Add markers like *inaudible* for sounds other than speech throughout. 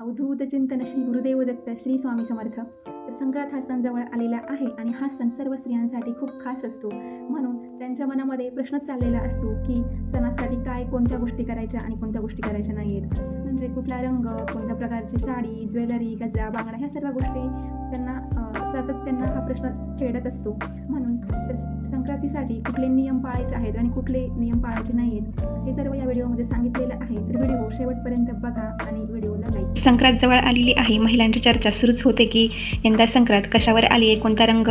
अवधूत चिंतन श्री गुरुदेव दत्त श्री स्वामी समर्थ. तर संक्रांत हा सण जवळ आलेला आहे आणि हा सण सर्व स्त्रियांसाठी खूप खास असतो. म्हणून त्यांच्या मनामध्ये प्रश्नच चाललेला असतो की सणासाठी काय कोणत्या गोष्टी करायच्या आणि कोणत्या गोष्टी करायच्या नाही आहेत म्हणजे कुठला रंग कोणत्या प्रकारची साडी ज्वेलरी गजरा बांगडा ह्या सर्व गोष्टी त्यांना सतत त्यांना हा प्रश्न छेडत असतो. म्हणून करण्यासाठी कुठले नियम पाळायचे आहेत आणि कुठले नियम पाळायचे नाही आहेत हे सर्व या व्हिडिओमध्ये सांगितलेलं आहे. तर व्हिडिओ शेवटपर्यंत बघा आणि व्हिडिओला लाईक संक्रांत जवळ आलेली आहे. महिलांची चर्चा सुरूच होते की यंदा संक्रांत कशावर आली आहे कोणता रंग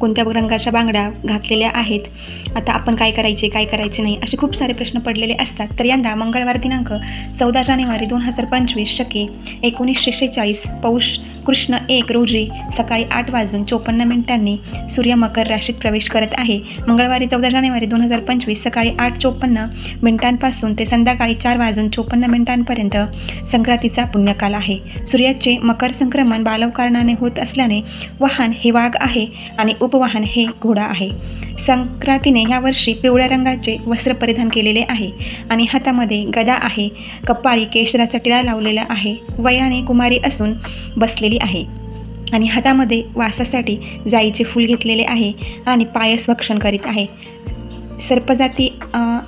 कोणत्या रंगाच्या बांगड्या घातलेल्या आहेत आता आपण काय करायचे काय करायचे नाही असे खूप सारे प्रश्न पडलेले असतात. तर यंदा मंगळवार दिनांक चौदा जानेवारी दोन हजार पंचवीस शके एकोणीसशे शेहेचाळीस पौष कृष्ण एक रोजी सकाळी आठ वाजून चोपन्न मिनिटांनी सूर्य मकर राशीत प्रवेश करत आहे. मंगळवारी चौदा जानेवारी दोन हजार पंचवीस सकाळी आठ चोपन्न मिनिटांपासून ते संध्याकाळी चार वाजून चोपन्न मिनिटांपर्यंत संक्रांतीचा पुण्यकाल आहे. सूर्याचे मकर संक्रमण बालवकारणाने होत असल्याने वाहन हे वाघ आहे आणि उपवाहन हे घोडा आहे. संक्रांतीने यावर्षी पिवळ्या रंगाचे वस्त्र परिधान केलेले आहे. आणि हातामध्ये गदा आहे कपाळी केशराचा टिळा लावलेला आहे वयाने कुमारी असून बसलेली आहे. आणि हातामध्ये वासासाठी जाईचे फूल घेतलेले आहे आणि पायस भक्षण करीत आहे. सर्पजाती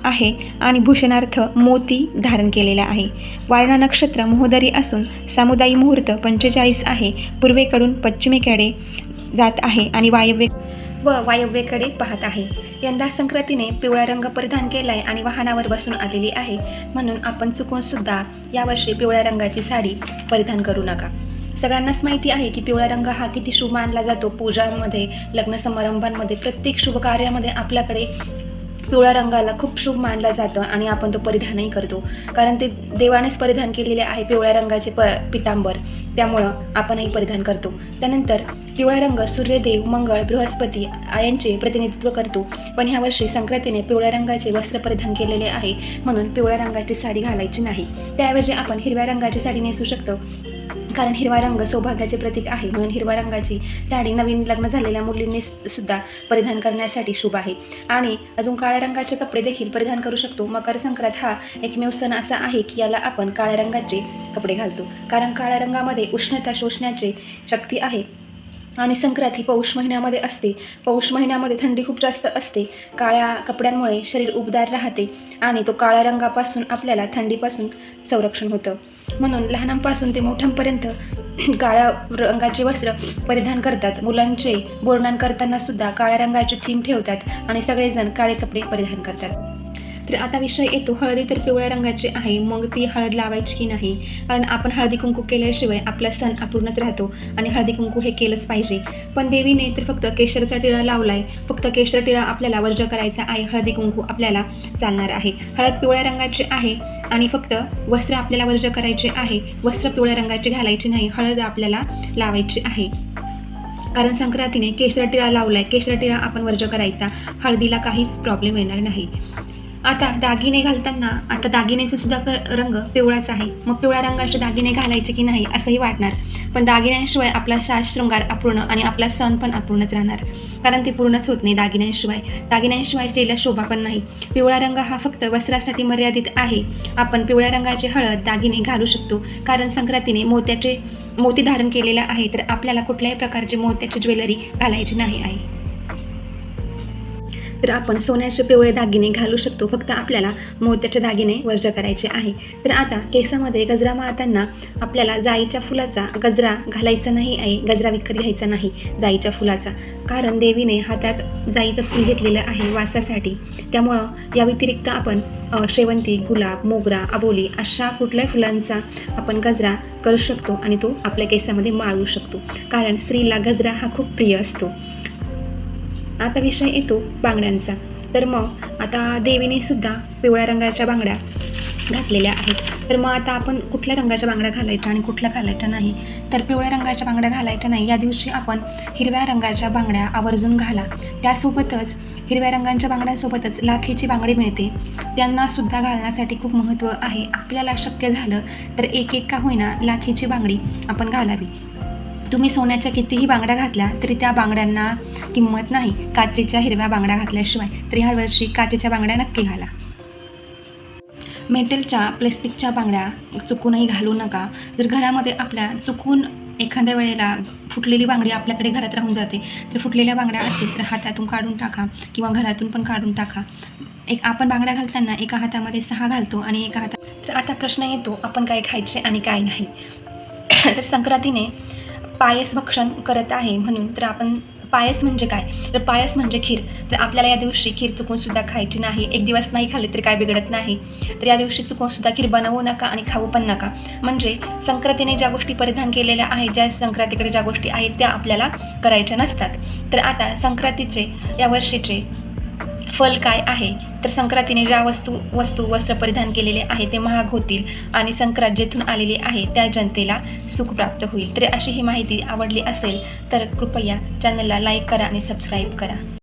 आहे आणि भूषणार्थ मोती धारण केलेला आहे. वारणा नक्षत्र मोहदरी असून सामुदायी मुहूर्त पंचेचाळीस आहे. पूर्वेकडून पश्चिमेकडे जात आहे आणि वायव्य व वायव्येकडे पाहत आहे. यंदा संक्रांतीने पिवळा रंग परिधान केलाय आणि वाहनावर बसून आलेली आहे. म्हणून आपण चुकून सुद्धा यावर्षी पिवळ्या रंगाची साडी परिधान करू नका. सगळ्यांनाच माहिती आहे की पिवळा रंग हा किती शुभ मानला जातो. पूजामध्ये लग्न समारंभांमध्ये प्रत्येक शुभ कार्यामध्ये आपल्याकडे पिवळ्या रंगाला खूप शुभ मानलं जातं आणि आपण तो परिधानही करतो. कारण ते देवानेच परिधान केलेले आहे पिवळ्या रंगाचे प पितांबर. त्यामुळं आपणही परिधान करतो. त्यानंतर पिवळा रंग सूर्यदेव मंगळ बृहस्पती यांचे प्रतिनिधित्व करतो. पण ह्या वर्षी संक्रांतीने पिवळ्या रंगाचे वस्त्र परिधान केलेले आहे म्हणून पिवळ्या रंगाची साडी घालायची नाही. त्याऐवजी आपण हिरव्या रंगाची साडी नेसू शकतो. कारण हिरवा रंग सौभाग्याचे प्रतीक आहे. म्हणून हिरव्या रंगाची साडी नवीन लग्न झालेल्या मुलींनी सुद्धा परिधान करण्यासाठी शुभ आहे. आणि अजून काळ्या रंगाचे कपडे देखील परिधान करू शकतो. मकर संक्रांत हा एकमेव सण असा आहे की याला आपण काळ्या रंगाचे कपडे घालतो. कारण काळ्या रंगामध्ये उष्णता शोषण्याची शक्ती आहे. आणि संक्रांत ही पौष महिन्यामध्ये असते. पौष महिन्यामध्ये थंडी खूप जास्त असते. काळ्या कपड्यांमुळे शरीर उबदार राहते. आणि तो काळ्या रंगापासून आपल्याला थंडीपासून संरक्षण होतं. म्हणून लहानांपासून ते मोठ्यांपर्यंत *clears throat* काळ्या रंगाचे वस्त्र परिधान करतात. मुलांचे बोर्डन करताना सुद्धा काळ्या रंगाचे थीम ठेवतात आणि सगळेजण काळे कपडे परिधान करतात. तर आता विषय येतो. हळदी तर पिवळ्या रंगाची आहे. मग ती हळद लावायची की नाही? कारण आपण हळदी कुंकू केल्याशिवाय आपला सण अपूर्णच राहतो आणि हळदी कुंकू हे केलंच पाहिजे. पण देवीने तर फक्त केशरचा टिळा लावलाय. फक्त केशर टिळा आपल्याला वर्ज करायचा आहे. हळदी कुंकू आपल्याला चालणार आहे. हळद पिवळ्या रंगाची आहे आणि फक्त वस्त्र आपल्याला वर्ज करायचे आहे. वस्त्र पिवळ्या रंगाची घालायची नाही. हळद आपल्याला लावायची आहे. कारण संक्रांतीने केशर टिळा लावलाय. केशर टिळा आपण वर्ज करायचा. हळदीला काहीच प्रॉब्लेम येणार नाही. आता दागिने घालताना आता दागिन्याचा सुद्धा क- रंग पिवळाच आहे. मग पिवळ्या रंगाचे दागिने घालायचे की नाही असंही वाटणार. पण दागिन्यांशिवाय आपला साज शृंगार अपूर्ण आणि आपला सण पण अपूर्णच राहणार. कारण ते पूर्णच होत नाही दागिन्यांशिवाय. दागिन्यांशिवाय स्त्रीला शोभा पण नाही. पिवळा रंग हा फक्त वस्त्रासाठी मर्यादित आहे. आपण पिवळ्या रंगाचे हळद दागिने घालू शकतो. कारण संक्रांतीने मोत्याचे मोती धारण केलेलं आहे. तर आपल्याला कुठल्याही प्रकारचे मोत्याची ज्वेलरी घालायची नाही आहे. तर आपण सोन्याचे पिवळे दागिने घालू शकतो. फक्त आपल्याला मोत्याचे दागिने वर्ज करायचे आहे. तर आता केसामध्ये गजरा माळताना आपल्याला जाईच्या फुलाचा गजरा घालायचा नाही आहे. गजरा विकत घ्यायचा नाही जाईच्या फुलाचा. कारण देवीने हातात जाईचं फूल घेतलेलं आहे वासासाठी. त्यामुळं या व्यतिरिक्त आपण शेवंती गुलाब मोगरा अबोली अशा कुठल्याही फुलांचा आपण गजरा करू शकतो आणि तो आपल्या केसामध्ये माळू शकतो. कारण स्त्रीला गजरा हा खूप प्रिय असतो. आता विषय येतो बांगड्यांचा. तर मग आता देवीने सुद्धा पिवळ्या रंगाच्या बांगड्या घातलेल्या आहेत. तर मग आता आपण कुठल्या रंगाच्या बांगड्या घालायच्या आणि कुठल्या घालायच्या नाही? तर पिवळ्या रंगाच्या बांगड्या घालायच्या नाही. या दिवशी आपण हिरव्या रंगाच्या बांगड्या आवर्जून घाला. त्यासोबतच हिरव्या रंगांच्या बांगड्यांसोबतच लाखेची बांगडी मिळते. त्यांना सुद्धा घालण्यासाठी खूप महत्त्व आहे. आपल्याला शक्य झालं तर एक एक का होईना लाखेची बांगडी आपण घालावी. तुम्ही सोन्याच्या कितीही बांगड्या घातल्या तरी त्या बांगड्यांना किंमत नाही. काचेच्या हिरव्या बांगड्या घातल्याशिवाय तर ह्या वर्षी काचेच्या बांगड्या नक्की घाला. मेटलच्या प्लॅस्टिकच्या बांगड्या चुकूनही घालू नका. जर घरामध्ये आपल्या चुकून एखाद्या वेळेला फुटलेली बांगडी आपल्याकडे घरात राहून जाते तर फुटलेल्या बांगड्या असतील तर हातातून काढून टाका किंवा घरातून पण काढून टाका. एक आपण बांगड्या घालताना एका हातामध्ये सहा घालतो आणि एका हातात तर आता प्रश्न येतो आपण काय खायचे आणि काय नाही. *coughs* तर संक्रांतीने पायस भक्षण करत आहे म्हणून तर आपण पायस म्हणजे काय? तर पायस म्हणजे खीर. तर आपल्याला या दिवशी खीर चुकून सुद्धा खायची नाही. एक दिवस नाही खाल्ली तरी काय बिघडत नाही. तर या दिवशी चुकून सुद्धा खीर बनवू नका आणि खाऊ पण नका. म्हणजे संक्रांतीने ज्या गोष्टी परिधान केलेल्या आहेत ज्या संक्रांतीकडे ज्या गोष्टी आहेत त्या आपल्याला करायच्या नसतात. तर आता संक्रांतीचे या वर्षीचे फल काय आहे? तर संक्रांतीने ज्या वस्तू वस्तू वस्त्र परिधान केलेले आहे ते महाग होतील आणि संक्रांत जेथून आलेली आहे त्या जनतेला सुख प्राप्त होईल. तर अशी ही माहिती आवडली असेल तर कृपया चॅनलला लाईक करा आणि सबस्क्राईब करा.